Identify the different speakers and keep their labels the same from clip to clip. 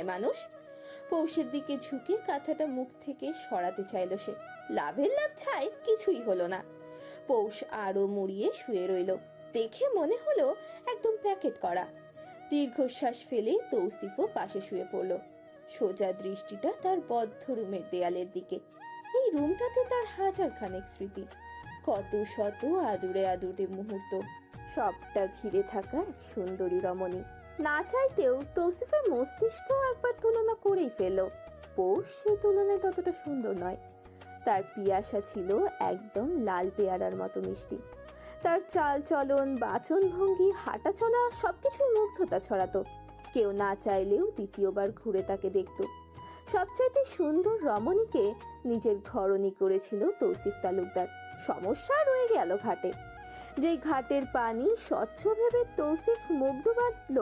Speaker 1: পায় মানুষ? পৌষের দিকে ঝুঁকে কাঁথাটা মুখ থেকে সরাতে চাইল সে। লাভের লাভ ছাই কিছুই হলো না। পৌষ আরও মুড়িয়ে শুয়ে রইল। দেখে মনে হলো একদম প্যাকেট করা। দীর্ঘশ্বাস ফেলে তৌসিফও পাশে শুয়ে পড়ল। সোজা দৃষ্টিটা তার বদ্ধ রুমের দেয়ালের দিকে। এই রুমটাতে তার হাজার খানেক স্মৃতি। কত শত আদুরে আদুরে মুহূর্ত। সবটা ঘিরে থাকা সুন্দরী রমণী। না চাইতেও তৌসিফের মস্তিষ্কও একবার তুলনা করেই ফেলল। পৌষ সেই তুলনায় ততটা সুন্দর নয়। তার পিয়াসা ছিল একদম লাল পেয়ারার মতো মিষ্টি। তার চাল চলন, বাচন ভঙ্গি, হাঁটা চলা সবকিছুই মুগ্ধতা ছড়াতো। কেউ না চাইলেও দ্বিতীয়বার ঘুরে তাকে দেখত। সবচাইতে সুন্দর রমণীকে নিজের ঘরণী করেছিল তৌসিফ তালুকদার। সমস্যা রয়ে গেল ঘাটে। যেই ঘাটের পানি স্বচ্ছ ভেবে তৌসিফ মুগ্ধ বাঁধল,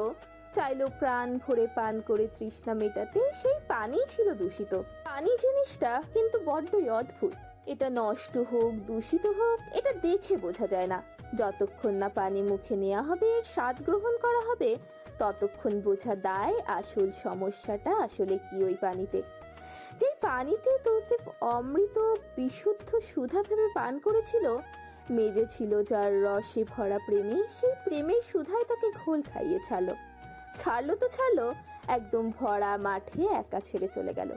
Speaker 1: চাইলো প্রাণ ভরে পান করে তৃষ্ণা মেটাতে, সেই পানিই ছিল দূষিত। পানি জিনিসটা কিন্তু বড্ডই অদ্ভুত। এটা নষ্ট হোক, দূষিত হোক, এটা দেখে বোঝা যায় না। যতক্ষণ না পানি মুখে নেওয়া হবে স্বাদ গ্রহণ করা হবে, ততক্ষণ বোঝা দায় আসল সমস্যাটা আসলে কি ওই পানিতে। যে পানিতে তৌসিফ অমৃত, বিশুদ্ধ সুধা ভেবে পান করেছিল মেজে ছিল যার রসে ভরা প্রেমে, সেই প্রেমের সুধায় তাকে ঘোল খাইয়ে ছাড়লো। ছাড়লো তো ছাড়লো, একদম ভরা মাঠে একা ছেড়ে চলে গেল।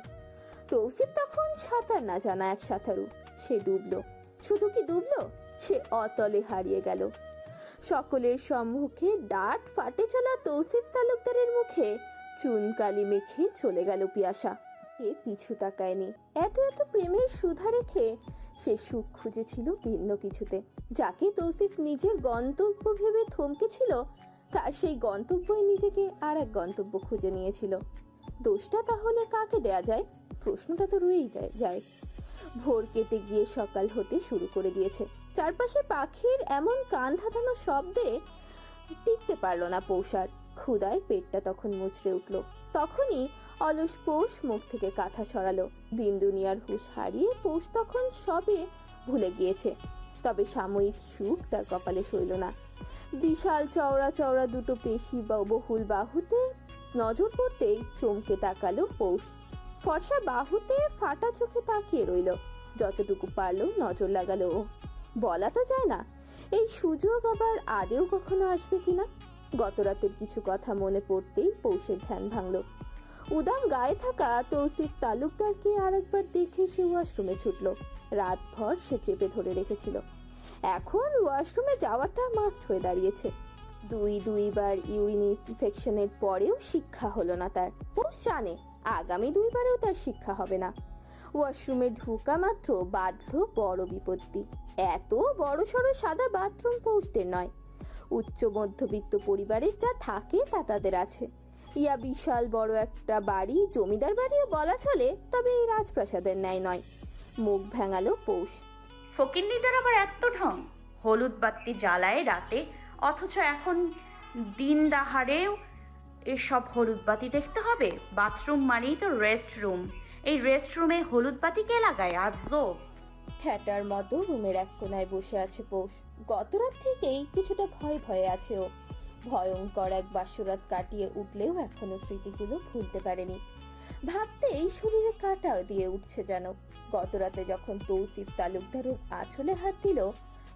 Speaker 1: তৌসিফ তখন সাঁতার না জানা এক সাঁতারু। সে ডুবলো। শুধু কি ডুবলো? সে অতলে হারিয়ে গেল। সকলের সম্মুখে ডাট ফাটে চলা তৌসিফ তালুকদারের মুখে চুনকালি মেখে চলে গেল পিয়াসা। এ পিছু তাকায়নি। এত এত প্রেমের সুধা রেখে সে সুখ খুঁজেছিল ভিন্ন কিছুতে। যাকে তৌসিফ নিজের গন্তব্য ভেবে থমকেছিল, তার সেই গন্তব্যই নিজেকে আর এক গন্তব্য খুঁজে নিয়েছিল। দোষটা তাহলে কাকে দেয়া যায়? প্রশ্নটা তো রয়েই যায়- যায়। ভোর কেটে গিয়ে সকাল হতে শুরু করে দিয়েছে। চারপাশে পাখির এমন কান ধাঁধানো শব্দে টিকতে পারল না পৌষার। ক্ষুদায় পেটটা তখন মুচড়ে উঠল। তখনই অলস পৌষ মুখ থেকে কাঁথা সরালো। দিন দুনিয়ার হুঁশ হারিয়ে পৌষ তখন সবে ভুলে গিয়েছে। তবে সাময়িক সুখ তার কপালে সইল না। বিশাল চওড়া চওড়া দুটো পেশি বা বহুল বাহুতে নজর পড়তেই চমকে তাকালো পৌষ। ফর্সা বাহুতে ফাটা চোখে তাকিয়ে রইল। যতটুকু পারল নজর লাগালো ও। বলা তো যায় না, এই সুযোগ আবার আদেও কখনো আসবে কিনা? গত রাতের কিছু কথা মনে পড়তেই পৌষের ধ্যান ভাঙলো। উদাম গায়ে থাকা তৌসিফ তালুকদারকে আরেকবার দেখে সে ওয়াশরুমে ছুটল। রাতভর সে চেপে ধরে রেখেছিল। এখন ওয়াশরুমে যাওয়াটা মাস্ট হয়ে দাঁড়িয়েছে। দুই দুইবার ইউরিন ইনফেকশনের পরেও শিক্ষা হলো না তার। জানে, আগামী দুইবারেও তার শিক্ষা হবে না। ওয়াশরুমে ঢুকা মাত্র বাঁধল বড় বিপত্তি। এত বড় সড়ো সাদা বাথরুম পৌঁছদের নয়। উচ্চ মধ্যবিত্ত পরিবারের যা থাকে তা তাদের আছে। ইয়া বিশাল বড় একটা বাড়ি জমিদার বাড়িও বলা চলে তবে এই রাজপ্রাসাদের ন্যায় নয়। মুখ ভেঙালো পৌষ।
Speaker 2: ফকিন্নিদের আবার এত ঢং? হলুদ বাতি জ্বালায় রাতে অথচ এখন দিন দাহারেও এসব হলুদ বাতি দেখতে হবে। বাথরুম মানেই তো রেস্ট রুম এই রেস্ট রুমে হলুদ বাতি কে লাগায়? আজব।
Speaker 1: ঠ্যাটার মতো রুমের এক কোনায় বসে আছে পৌষ। গত রাত থেকেই কিছুটা ভয় ভয়ে আছে ও। ভয়ঙ্কর এক বাসরাত কাটিয়ে উঠলেও এখনও স্মৃতিগুলো ভুলতে পারেনি। ভাবতে এই শরীরে কাটা দিয়ে উঠছে যেন। গত রাতে যখন তৌসিফ তালুকদারের আঁচলে হাত দিল,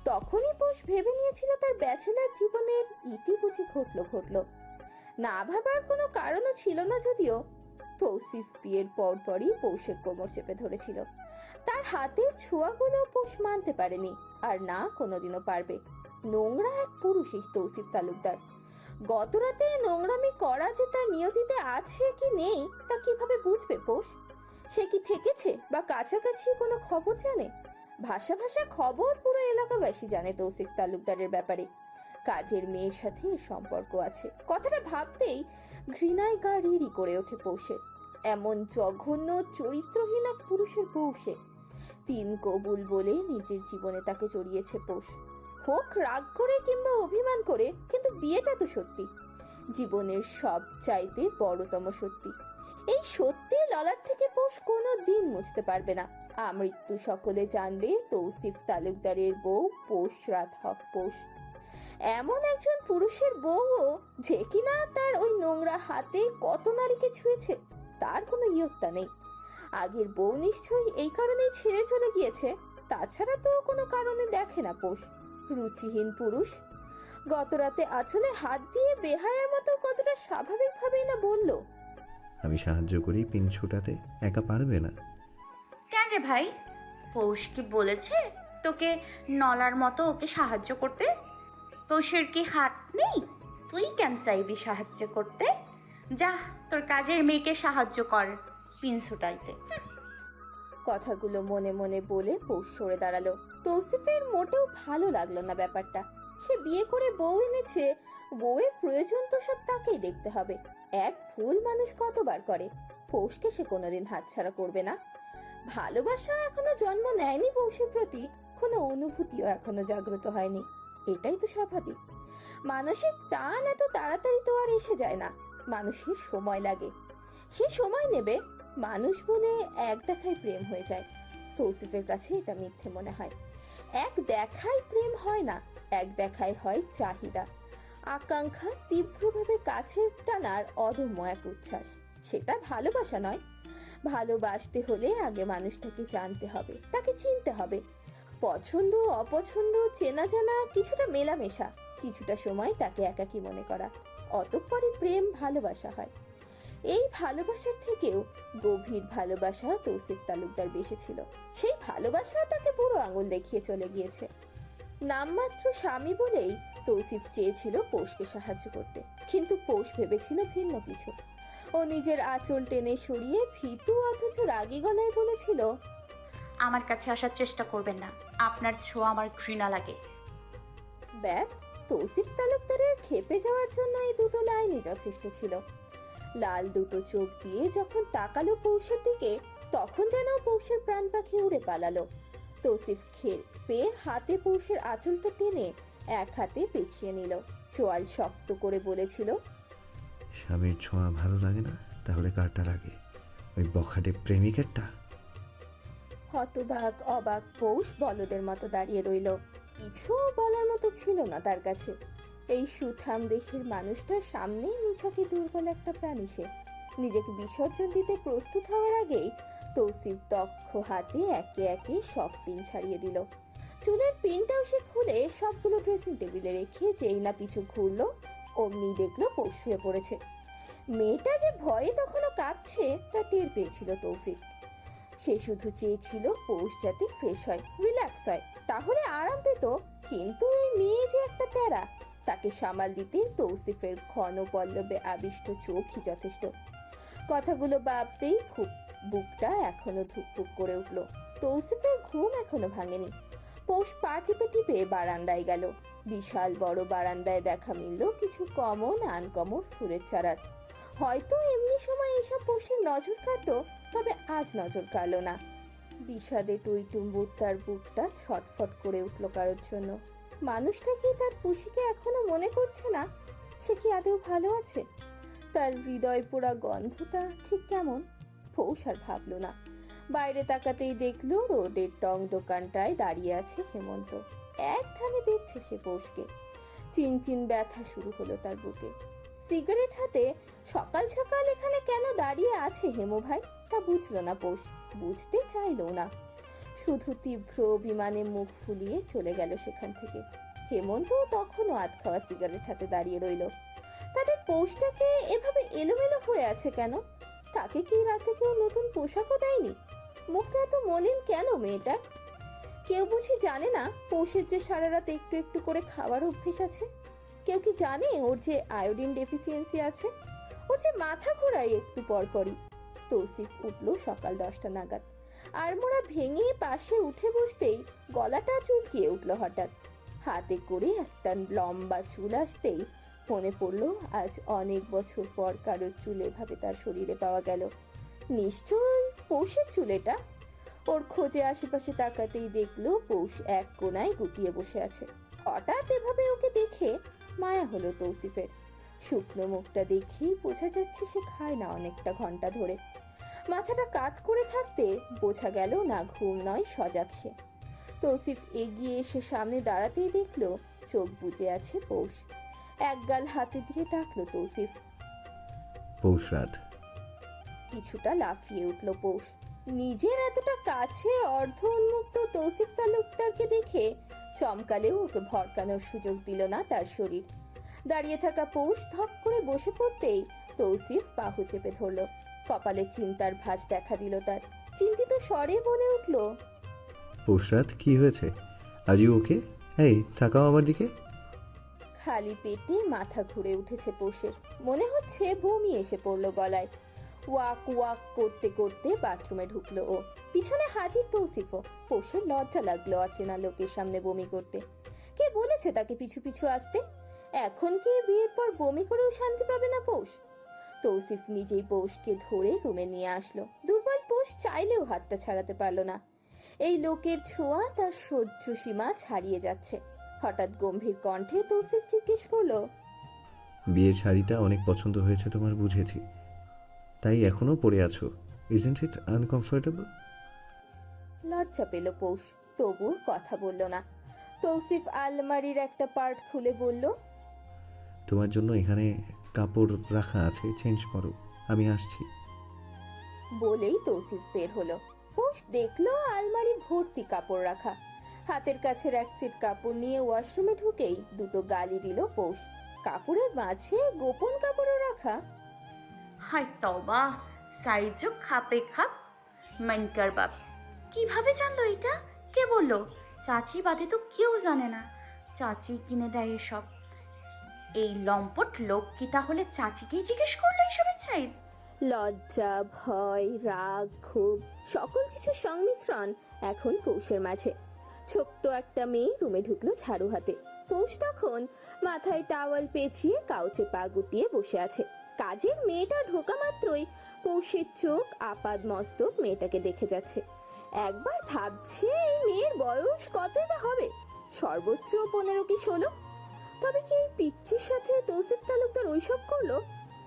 Speaker 1: তখনই পোষ ভেবে নিয়েছিল তার ব্যাচেলার জীবনের ইতি বুঝি ঘটলো ঘটলো। না ভাবার কোনো কারণও ছিল না যদিও তৌসিফ বিয়ের পরপরই পৌষের কোমর চেপে ধরেছিল। তার হাতের ছোঁয়াগুলো পোষ মানতে পারেনি, আর না কোনোদিনও পারবে। নোংরা এক পুরুষ এই তৌসিফ তালুকদার। গত রাতে নোংরামি করা যে তার নিয়তিতে আছে কি নেই, তা কীভাবে বুঝবে পোষ সে কি থেকেছে বা কাছাকাছি কোনো খবর জানে? ভাষা ভাষা খবর পুরো এলাকাবাসী জানে তৌসিফ তালুকদারের ব্যাপারে। কাজের মেয়ের সাথে সম্পর্ক আছে। কথাটা ভাবতেই ঘৃণায় গা রিড়ি করে ওঠে পৌষের। এমন জঘন্য, চরিত্রহীন এক পুরুষের পৌষে তিন কবুল বলে নিজের জীবনে তাকে জড়িয়েছে পোষ। হোক, রাগ করে কিংবা অভিমান করে, কিন্তু বিয়েটা তো সত্যি। জীবনের সব চাইতে বড়তম সত্যি। এই সত্যি ললার থেকে পোষ কোনো দিন মুছতে পারবে না। আমৃত্যু সকলে জানবে, তৌসিফ তালুকদারের বউ পোষ রাত হক পোষ। এমন একজন পুরুষের বউও যে কিনা তার ওই নোংরা হাতে কত নারীকে ছুঁয়েছে, তার কোনো ইয়ত্তা নেই। আগের বউ নিশ্চয়ই এই কারণেই ছেড়ে চলে গিয়েছে, তাছাড়া তো কোনো কারণে দেখে না পোষ। রুচিহীন পুরুষ। গতরাতে আঁচলে হাত দিয়ে বেহায়ার মতো কতটা স্বাভাবিকভাবেই না বলল।
Speaker 3: আমি সাহায্য করি পিন ছুটাতে একা পারবে না।
Speaker 2: কেন রে ভাই? পৌষ কি বলেছে তোকে নলার মতো ওকে সাহায্য করতে? পৌষের কি হাত নেই? তুই কেন চাইবি সাহায্য করতে? যা তোর কাজের মেয়েকে সাহায্য কর পিন ছুটাইতে।
Speaker 1: কথাগুলো মনে মনে বলে পৌষ সরে দাঁড়াল। তৌসিফের মোটেও ভালো লাগল না ব্যাপারটা। সে বিয়ে করে বউ এনেছে, বউয়ের প্রয়োজন তো সব তাকেই দেখতে হবে। এক ভুল মানুষ কতবার করে? পৌষকে সে কোনোদিন হাতছাড়া করবে না। ভালোবাসা এখনও জন্ম নেয়নি পৌষের প্রতি, কোনো অনুভূতিও এখনও জাগ্রত হয়নি। এটাই তো স্বাভাবিক। মানসিক টান এত তাড়াতাড়ি তো আর এসে যায় না। মানুষের সময় লাগে। সে সময় নেবে, মানুষ বলে এক দেখায় প্রেম হয়ে যায়। তৌসিফের কাছে এটা মিথ্যে মনে হয়। এক দেখায় প্রেম হয় না, এক দেখায় হয় চাহিদা। আকাঙ্ক্ষা তীব্রভাবে কাছে টানার অদম্য এক উচ্ছ্বাস। সেটা ভালোবাসা নয়। ভালোবাসতে হলে আগে মানুষটাকে জানতে হবে, তাকে চিনতে হবে। পছন্দ অপছন্দ, চেনা জানা কিছুটা মেলামেশা, কিছুটা সময় তাকে একাকী মনে করা। অতঃপরই প্রেম ভালোবাসা হয়। এই ভালোবাসার থেকেও গভীর ভালোবাসা তৌসিফ তালুকদার বেশি ছিল। সেই ভালোবাসা তাকে বুড়ো আঙুল দেখিয়ে চলে গিয়েছে। নামমাত্র স্বামী বলেই তৌসিফ চেয়েছিল পৌষকে সাহায্য করতে। কিন্তু পৌষ ভেবেছিল ভিন্ন কিছু। ও নিজের আঁচল টেনে সরিয়ে ভীতু অথচ রাগী গলায় বলেছিল
Speaker 2: আমার কাছে আসার চেষ্টা করবেন না। আপনার ছোঁয়া আমার ঘৃণা লাগে।
Speaker 1: ব্যাস তৌসিফ তালুকদারের খেপে যাওয়ার জন্য এই দুটো লাইনই যথেষ্ট ছিল। লাল দুটো চোখ দিয়ে যখন তাকালো পৌষের দিকে তখন যেন পৌষের প্রাণ পাখি উড়ে পালালো। তৌসিফ খেপে হাতে পৌষের আঁচলটা টেনে এক হাতে পেছিয়ে নিল। চোয়াল শক্ত করে বলেছিল
Speaker 3: স্বামীর ছোঁয়া ভালো লাগে না? তাহলে কারটা লাগে ওই বখাটে প্রেমিকেরটা?
Speaker 1: হতবাক অবাক পৌষ বলদের মতো দাঁড়িয়ে রইল। কিছু বলার মতো ছিল না তার কাছে। এই সুঠাম দেহের মানুষটার সামনেই নিছকে দুর্বল একটা প্রাণী সে। নিজেকে বিসর্জন দিতে প্রস্তুত হওয়ার আগেই তৌসিফ দক্ষ হাতে একে একে সব পিন ছাড়িয়ে দিল। চুলের পিনটাও সে খুলে সবগুলো ড্রেসিং টেবিলে রেখে যেই না পিছু ঘুরলো, অমনি দেখল পৌষ শুয়ে পড়েছে। মেয়েটা যে ভয়ে তখনও কাঁপছে তা টের পেয়েছিল তৌফিক। সে শুধু চেয়েছিল পৌষ যাতে ফ্রেশ হয় রিল্যাক্স হয়, তাহলে আরাম পেত, কিন্তু এই মেয়ে যে একটা তেরা তাকে সামাল দিতে তৌসিফের ঘন পল্লবে আবিষ্ট চোখই যথেষ্ট। কথাগুলো ভাবতেই খুব বুকটা এখনও ধুকপুক করে উঠল। তৌসিফের ঘুম এখনও ভাঙেনি। পৌষ পা টিপে টিপে বারান্দায় গেল। বিশাল বড় বারান্দায় দেখা মিলল কিছু কমন আনকমন ফুলের চারার। হয়তো এমনি সময় এসব পৌষের নজর কাটতো, তবে আজ নজর কাড়লো না। বিষাদে টুইটুম্বুর তার বুকটা ছটফট করে উঠল কারোর জন্য। মানুষটা কি তার পুষিকে এখনও মনে করছে না? সে কি আদৌ ভালো আছে? তার হৃদয় পোড়া গন্ধটা ঠিক কেমন? পৌষ আর ভাবলো না। বাইরে তাকাতেই দেখল রোডের টং দোকানটায় দাঁড়িয়ে আছে হেমন্ত। এক ধানে দেখছে সে পৌষকে চিনচিন ব্যথা শুরু হলো তার বুকে। সিগারেট হাতে সকাল সকাল এখানে কেন দাঁড়িয়ে আছে হেমো ভাই? তা বুঝলো না পৌষ বুঝতে চাইলো না। শুধু তীব্র বিমানে মুখ ফুলিয়ে চলে গেল সেখান থেকে। হেমন্ত তখনও আধ খাওয়া সিগারেট হাতে দাঁড়িয়ে রইল। তাদের পৌষটাকে এভাবে এলোমেলো হয়ে আছে কেন? তাকে কি রাতে কেউ নতুন পোশাকও দেয়নি? মুখটা এত মলিন কেন মেয়েটার? কেউ বুঝি জানে না পৌষের যে সারা রাত একটু একটু করে খাওয়ার অভ্যেস আছে? কেউ কি জানে ওর যে আয়োডিন ডেফিসিয়েন্সি আছে? ওর যে মাথা ঘোরায় একটু পরপরই। তৌসিফ উঠল সকাল দশটা নাগাদ। আর মোড়া ভেঙে পাশে উঠে বসতেই গলাটা চুলকিয়ে উঠল হঠাৎ। হাতে করে একটা লম্বা চুল আসতেই মনে পড়ল আজ অনেক বছর পর কারোর চুল এভাবে তার শরীরে পাওয়া গেল। নিশ্চয়ই পৌষের চুল এটা? ওর খোঁজে আশেপাশে তাকাতেই দেখল পৌষ এক কোনায় গুটিয়ে বসে আছে। হঠাৎ এভাবে ওকে দেখে মায়া হলো তৌসিফের। শুকনো মুখটা দেখেই বোঝা যাচ্ছে সে খায় না অনেকটা ঘণ্টা ধরে। মাথাটা কাত করে থাকতে বোঝা গেল না ঘুম নয় সজাগ সে। তৌসিফ এগিয়ে এসে সামনে দাঁড়াতেই দেখল চোখ বুজে আছে পৌষ। এক গাল হাতে দিয়ে ডাকলো তৌসিফ।
Speaker 3: পৌষ রাত
Speaker 1: কিছুটা লাফিয়ে উঠল পৌষ। নিজের এতটা কাছে অর্ধ উন্মুক্ত তৌসিফ তালুকদারকে দেখে চমকালেও ওকে ভরকানোর সুযোগ দিল না তার শরীর। দাঁড়িয়ে থাকা পৌষ ধপ করে বসে পড়তেই তৌসিফ বাহু চেপে ধরল। কপালে চিন্তার ভাঁজ দেখা দিল তার। চিন্তিত স্বরে বলে উঠল
Speaker 3: পোশরাত কি হয়েছে? Are you okay? এই তাকাও আমার দিকে।
Speaker 1: খালি পেটে মাথা ঘুরে উঠেছে পোষের। মনে হচ্ছে বমি এসে পড়ল গলায়। ওয়াক ওয়াক করতে করতে বাথরুমে ঢুকলো ও। পিছনে হাজির তৌসিফও। পোষের লজ্জা লাগল অচেনা লোকের সামনে বমি করতে। কে বলেছে তাকে পিছু পিছু আসতে? এখন কি বিয়ের পর বমি করেও শান্তি পাবে না পৌষ? তৌসিফ নিজেই পৌষকে ধরে রুমে নিয়ে আসলো। দুর্বল পৌষ চাইলেও হাতটা ছাড়াতে পারল না। এই লোকের ছোঁয়া তার সহ্য সীমা ছাড়িয়ে যাচ্ছে। হঠাৎ গম্ভীর কণ্ঠে তৌসিফ জিজ্ঞেস করল
Speaker 3: বিয়ের শাড়িটা অনেক পছন্দ হয়েছে তোমার বুঝেছি। তাই এখনও পরে আছো। ইজেন্ট ইট আনকমফোর্টেবল
Speaker 1: লজ্জা পেল পৌষ। তবু কথা বলল না। তৌসিফ আলমারির একটা পার্ট খুলে বলল
Speaker 3: তোমার জন্য এখানে কাপড় রাখা আছে চেঞ্জ করো। আমি আসছি।
Speaker 1: বলেই তৌসিফ বের হলো। পৌষ দেখল আলমারি ভর্তি কাপড় রাখা। হাতের কাছে এক সেট কাপড় নিয়ে ওয়াশরুমে ঢুকেই দুটো গালি দিল পৌষ। কাপড়ের মাঝে গোপন কাপড়ও রাখা।
Speaker 2: হাই তবা সাইজও খাপে খাপ। মাইনকার বাপ কীভাবে জানলো এটা? কে বলল? চাচি বাদে তো কেউ জানে না। চাচি কিনে দেয় এসব। এই লম্পট লোক কি তাহলে চাচিকেই জিজ্ঞেস করল এসবের সাইজ
Speaker 1: লজ্জা, ভয়, রাগ, ক্ষোভ, সকল কিছুর সংমিশ্রণ এখন পৌষের মাঝে। ছোট্ট একটা মেয়ে রুমে ঢুকলো ঝাড়ু হাতে। পৌষ তখন মাথায় টাওয়াল পেঁচিয়ে কাউচে পা গুটিয়ে বসে আছে। কাজের মেয়েটা ঢোকা মাত্রই পৌষের চোখ আপাদ মস্তক মেয়েটাকে দেখে যাচ্ছে। একবার ভাবছে এই মেয়ের বয়স কতই বা হবে? সর্বোচ্চ পনেরো কি ষোলো? তবে কি এই পিচ্চির সাথে তৌসিফ তালুকদার ওইসব করল?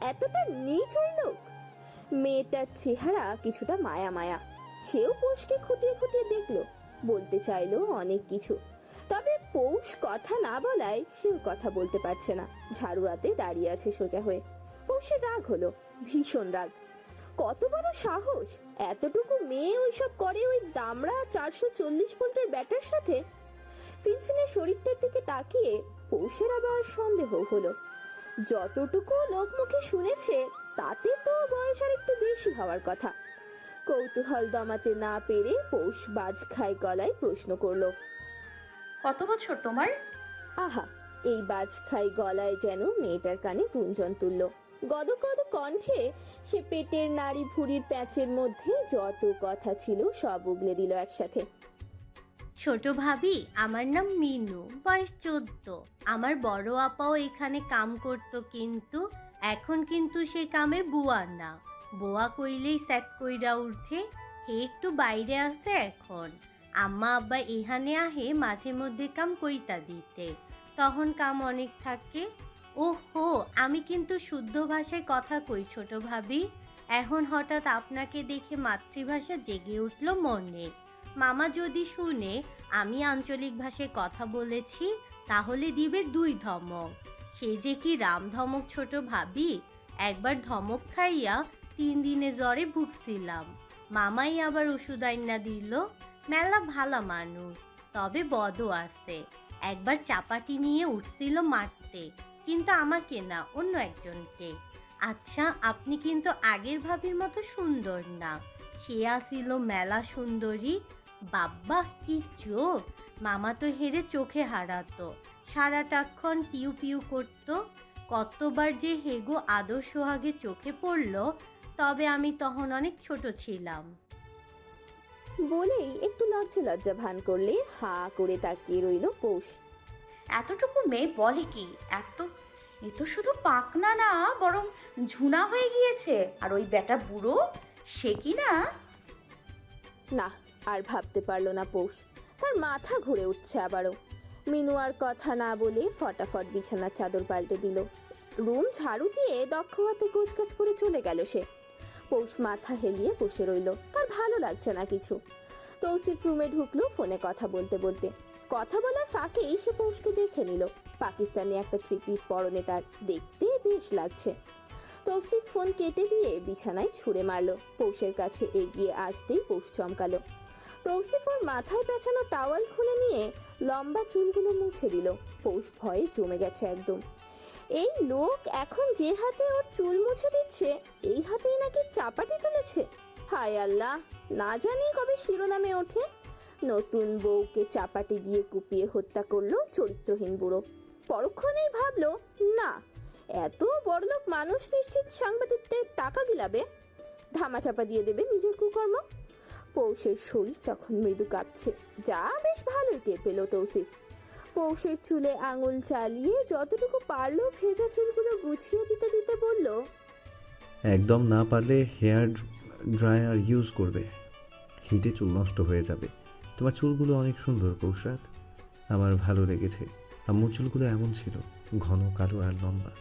Speaker 1: এতটা নিচ ওই লোক। মেয়েটার চেহারা কিছুটা মায়া মায়া। সেও পৌষকে খুঁটিয়ে খুঁটিয়ে দেখল, বলতে চাইলো অনেক কিছু। তবে পৌষ কথা না বলায় সেও কথা বলতে পারছে না। ঝাড়ুয়াতে দাঁড়িয়ে আছে সোজা হয়ে। পৌষের রাগ হলো, ভীষণ রাগ। কত বড় সাহস! এতটুকু মেয়ে ওইসব করে ওই দামড়া চারশো চল্লিশ ভোল্টের ব্যাটার সাথে? ফিনফিনে শরীরটার দিকে তাকিয়ে পৌষের আবার সন্দেহ হলো। যতটুকু লোকমুখে শুনেছে তাতে তো বয়স আর একটু বেশি হওয়ার কথা। কৌতূহল দমাতে না পেরে পৌষ বাজ খাই গলায় প্রশ্ন করল
Speaker 2: কত বছর তোমার?
Speaker 1: আহা এই বাজ খাই গলায় যেন মেয়েটার কানে গুঞ্জন তুলল। গদ গদ কণ্ঠে সে পেটের নাড়ি ভুড়ির প্যাচের মধ্যে যত কথা ছিল সব উগলে দিল একসাথে।
Speaker 4: ছোট ভাবি, আমার নাম মিনু, বয়স চোদ্দ। আমার বড় আপাও এখানে কাম করত কিন্তু, এখন কিন্তু সে কামের বুয়া না। বোয়া কইলেই স্যাক কইরা উঠে, হে একটু বাইরে আছে এখন। আম্মা, আব্বা এখানে আহে মাঝে মধ্যে কাম কইতা দিতে। তখন কাম অনেক থাকে। ওহো, আমি কিন্তু শুদ্ধ ভাষায় কথা কই ছোট ভাবি। এখন হঠাৎ আপনাকে দেখে মাতৃভাষা জেগে উঠল মনে। মামা যদি শুনে আমি আঞ্চলিক ভাষায় কথা বলেছি, তাহলে দিবে দুই ধমক। সে যে কি রাম ধমক ছোট ভাবি, একবার ধমক খাইয়া তিন দিনে জ্বরে ভুগছিলাম। মামাই আবার ওষুধ আইনা দিল, মেলা ভালা মানুষ, তবে বদও আছে। একবার চাপাটি নিয়ে উঠছিল মারতে কিন্তু আমাকে না, অন্য একজনকে। আচ্ছা আপনি কিন্তু আগের ভাবির মতো সুন্দর না। সে আসিল মেলা সুন্দরী বাব্বা কি চোখ? মামা তো হেরে চোখে হারাতো। সারাটাক্ষণ পিউ পিউ করতো। কতবার যে হেগো আদর সোহাগে চোখে পড়ল তবে আমি তখন অনেক ছোট ছিলাম।
Speaker 1: বলেই একটু লজ্জা লজ্জা ভান করলে হা করে তাকিয়ে রইল পৌষ।
Speaker 2: এতটুকু মেয়ে বলে কি? এত এ তো শুধু পাকনা না বরং ঝুনা হয়ে গিয়েছে। আর ওই বেটা বুড়ো সে কি না?
Speaker 1: না আর ভাবতে পারল না পৌষ। তার মাথা ঘুরে উঠছে আবারও। মিনু আর কথা না বলে ফটাফট বিছানার চাদর পাল্টে দিল। রুম ঝাড়ু দিয়ে দক্ষ হাতে গোছগাছ করে চলে গেল সে। পৌষ মাথা হেলিয়ে বসে রইল। তার ভালো লাগছে না কিছু। তৌসিফ রুমে ঢুকলো ফোনে কথা বলতে বলতে। কথা বলার ফাঁকেই সে পৌষকে দেখে নিল। পাকিস্তানি একটা থ্রি পিস পরনে তার। দেখতে বেশ লাগছে। তৌসিফ ফোন কেটে দিয়ে বিছানায় ছুঁড়ে মারলো। পৌষের কাছে এগিয়ে আসতেই পৌষ চমকালো। তৌসিফ ওর মাথায় পেঁচানো টাওয়াল খুলে নিয়ে লম্বা চুলগুলো মুছে দিল। পৌষ ভয়ে জমে গেছে একদম। এই লোক এখন যে হাতে ওর চুল মুছে দিচ্ছে, এই হাতেই নাকি চাপাটি তুলেছে। হায় আল্লাহ, না জানি কবে শিরোনামে ওঠে। নতুন বউকে চাপাটি দিয়ে কুপিয়ে হত্যা করল চরিত্রহীন বুড়ো। পরক্ষণেই ভাবলো, না, এত বড়লোক মানুষ নিশ্চিত সাংবাদিকদের টাকা গিলাবে। ধামাচাপা দিয়ে দেবে নিজের কুকর্ম। পৌষের শরীর তখন মৃদু কাঁপছে। যা বেশ ভালোই টের পেল তৌসিফ। পৌষের চুলে আঙুল চালিয়ে যতটুকু পারল ভেজা চুলগুলো গুছিয়ে দিতে দিতে বলল,
Speaker 3: একদম না পারলে হেয়ার ড্রায়ার ইউজ করবে। হিটে চুল নষ্ট হয়ে যাবে। তোমার চুলগুলো অনেক সুন্দর, কৌশাদ। আমার ভালো লেগেছে। আম্মুর চুলগুলো এমন ছিল, ঘন, কালো আর লম্বা।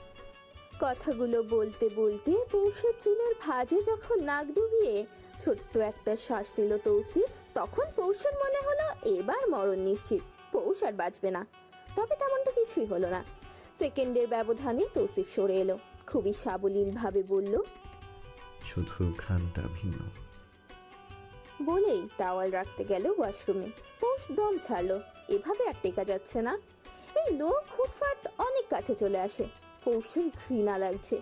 Speaker 1: কথাগুলো বলতে বলতে পৌষের চুলের ভাঁজে যখন নাক ডুবিয়ে ছোট্ট একটা শ্বাস নিল তৌসিফ তখন পৌষের মনে হলো এবার মরণ নিশ্চিত পৌষ আর বাঁচবে না। তবে তেমনটা কিছুই হলো না। সেকেন্ডের ব্যবধানে তৌসিফ সরে এলো খুবই সাবলীল ভাবে বলল
Speaker 3: শুধু ঘ্রাণটা ভিন্ন।
Speaker 1: বলেই টাওয়াল রাখতে গেল ওয়াশরুমে। পৌষ দম ছাড়লো এভাবে আর টেকা যাচ্ছে না। এই লোক ফুটফাট অনেক কাছে চলে আসে। পৌষের ঘৃণা লাগছে।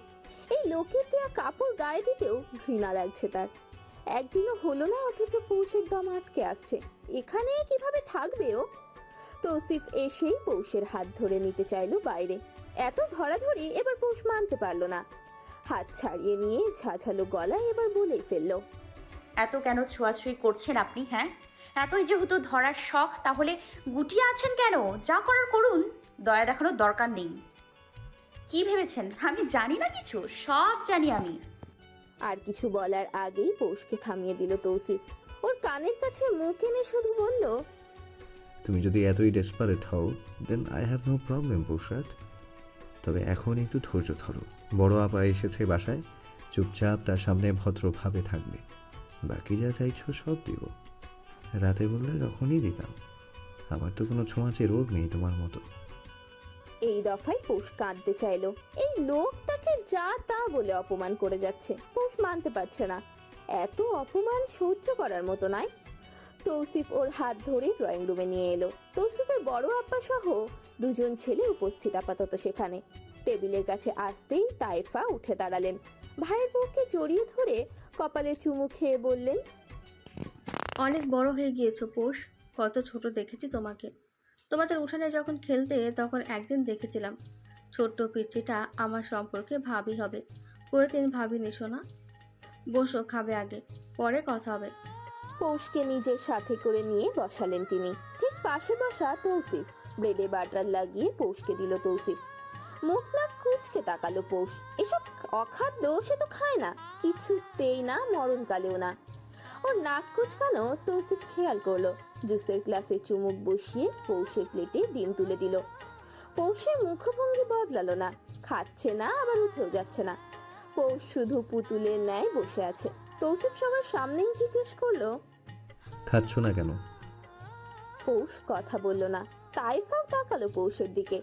Speaker 1: এই লোকের দেওয়া কাপড় গায়ে দিতেও ঘৃণা লাগছে তার। একদিনও হলো না অথচ পৌষের দম আটকে আসছে। এখানে কীভাবে থাকবে ও? তৌসিফ এসেই পৌষের হাত ধরে নিতে চাইলো বাইরে। এত ধরাধরি এবার পৌষ মানতে পারল না। হাত ছাড়িয়ে নিয়ে ঝাঝালো গলায় এবার বলেই ফেলল,
Speaker 2: এত কেন ছোঁয়াছুঁই করছেন আপনি হ্যাঁ? এতই যেহেতু ধরার শখ, তাহলে গুটিয়ে আছেন কেন? যা করার করুন। দয়া দেখানোর দরকার নেই। কি ভেবেছেন? আমি জানি না কিছু সব জানি আমি।
Speaker 1: আর কিছু বলার আগেই পৌষকে থামিয়ে দিল তৌসিফ। ওর কানের কাছে মুখ এনে শুধু বলল
Speaker 3: তুমি যদি এতই ডেসপারেট হও then I have no problem Prasad তবে এখন একটু ধৈর্য ধরো। বড় আপা এসেছে বাসায় চুপচাপ তার সামনে ভদ্রভাবে থাকবে। বাকি যা চাইছো সব দিব। রাতে বললে তখনই দিতাম। আমার তো কোনো ছোঁয়াচে রোগ নেই তোমার মতো।
Speaker 1: এই দফায় পৌষ কাঁদতে চাইলো। এই লোক তাকে যা তা বলে অপমান করে যাচ্ছে, পৌষ মানতে পারছে না। এত অপমান সহ্য করার মতো নয় তৌসিফ ওর হাত ধরে ড্রয়িং রুমে নিয়ে এলো। তৌসিফের বড় আপা সহ দুজন ছেলে উপস্থিত আপাতত সেখানে। টেবিলের কাছে আসতেই তাইফা উঠে দাঁড়ালেন। ভাইয়ের বউকে জড়িয়ে ধরে কপালে চুমু খেয়ে বললেন,
Speaker 5: অনেক বড় হয়ে গিয়েছো, পোষ। কত ছোট দেখেছি তোমাকে। তোমাদের উঠানে যখন খেলতে, তখন একদিন দেখেছিলাম, ছোট্ট পিচ্চিটা আমার সম্পর্কে ভাবি হবে। কোনোদিন ভাবিনি শোনা বসো, খাবে আগে, পরে কথা হবে।
Speaker 1: পৌষকে নিজের সাথে করে নিয়ে বসালেন তিনি। ঠিক পাশে বসা তৌসিফ ব্রেডে বাটার লাগিয়ে পৌষকে দিল তৌসিফ। মুখ কুচকে তাকালো পৌষ। এসব অখাদ্য সে তো খায় না, কিছুতেই না, মরণকালেও না। ওর নাক কুচকানো তৌসিফ খেয়াল করল। জুসের গ্লাসে চুমুক বসিয়ে পৌষের প্লেটে ডিম তুলে দিল। পৌষের মুখভঙ্গি বদলালো না। খাচ্ছে না আবার উঠেও যাচ্ছে না। পৌষ শুধু পুতুলের ন্যায় বসে আছে। তৌসিফ সবার সামনেই জিজ্ঞেস করল
Speaker 3: খাচ্ছ না কেন?
Speaker 1: পৌষ কথা বলল না। তাইফাও তাকালো পৌষের দিকে।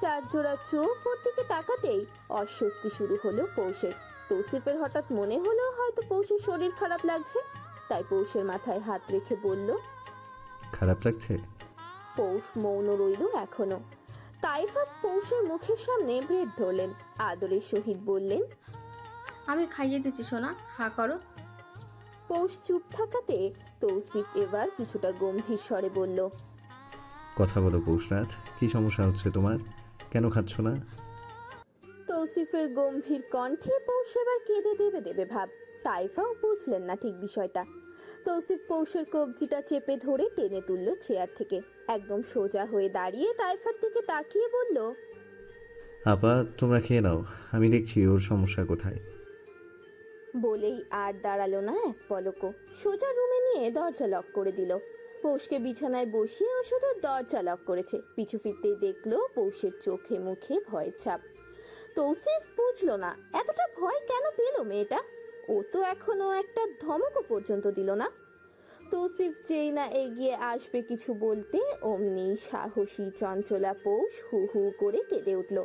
Speaker 1: চার জোড়া চোখ ওর দিকে তাকাতেই অস্বস্তি শুরু হলো পৌষের। তৌসিফের হঠাৎ মনে হলো হয়তো পৌষের শরীর খারাপ লাগছে। তাই পৌষের মাথায় হাত রেখে বলল
Speaker 3: খারাপ লাগছে?
Speaker 1: পৌষ মৌন রইল এখনও। তাইফা পৌষের মুখের সামনে ব্রেড ধরলেন আদরের সহিত বললেন
Speaker 5: আমি খাইয়ে দিচ্ছি সোনা হা করো।
Speaker 1: পৌষ চুপ থাকাতে তৌসিফ এবার কিছুটা গম্ভীর স্বরে বলল
Speaker 3: কথা বলো পৌষরাজ কি সমস্যা হচ্ছে তোমার? কেন খাচ্ছ না?
Speaker 1: তৌসিফের গম্ভীর কণ্ঠে পৌষ এবার কেঁদে দেবে দেবে ভাব। তাইফাও বুঝলেন না ঠিক বিষয়টা। তৌসিফ পৌষের কবজিটা চেপে ধরে টেনে তুলল চেয়ার থেকে। একদম সোজা হয়ে দাঁড়িয়ে তাইফার দিকে তাকিয়ে বলল
Speaker 3: আপা তোমরা খেয়ে নাও আমি দেখছি ওর সমস্যা কোথায়।
Speaker 1: বলেই আর দাঁড়াল না এক পলকও সোজা রুমে নিয়ে দরজা লক করে দিল। পৌষকে বিছানায় বসিয়ে ও শুধু দরজা লক করেছে। পিছু ফিরতেই দেখল পৌষের চোখে মুখে ভয়ের ছাপ। তৌসিফ বুঝলো না এতটা ভয় কেন পেল মেয়েটা? ও তো এখনও একটা ধমকও পর্যন্ত দিল না। তৌসিফ যেই না এগিয়ে আসবে কিছু বলতে, অমনি সাহসী চঞ্চলা পৌষ হু হু করে কেঁদে উঠল।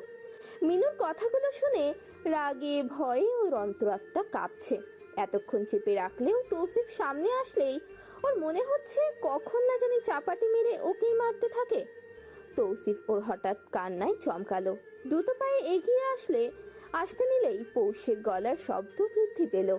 Speaker 1: মিনুর কথাগুলো শুনে রাগে, ভয়ে ওর অন্তরাত্মা কাঁপছে। এতক্ষণ চেপে রাখলেও তৌসিফ সামনে আসলেই ওর মনে হচ্ছে কখন না জানি চাপাটি মেরে ওকেই মারতে থাকে। তৌসিফ ওর হঠাৎ কান্নায় চমকালো। দ্রুত পায়ে এগিয়ে আসলে আসতে নিলেই পৌষের গলার শব্দ বৃদ্ধি পেল।